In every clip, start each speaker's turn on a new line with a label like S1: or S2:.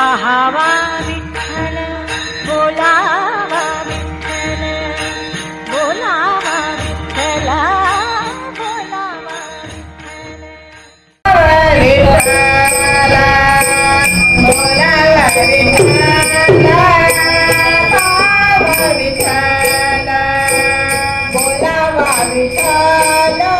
S1: पहावा विठ्ठल. बोलावा विठ्ठल बोलावा विठ्ठला बोलावा विठ्ठल.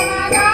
S2: Bye.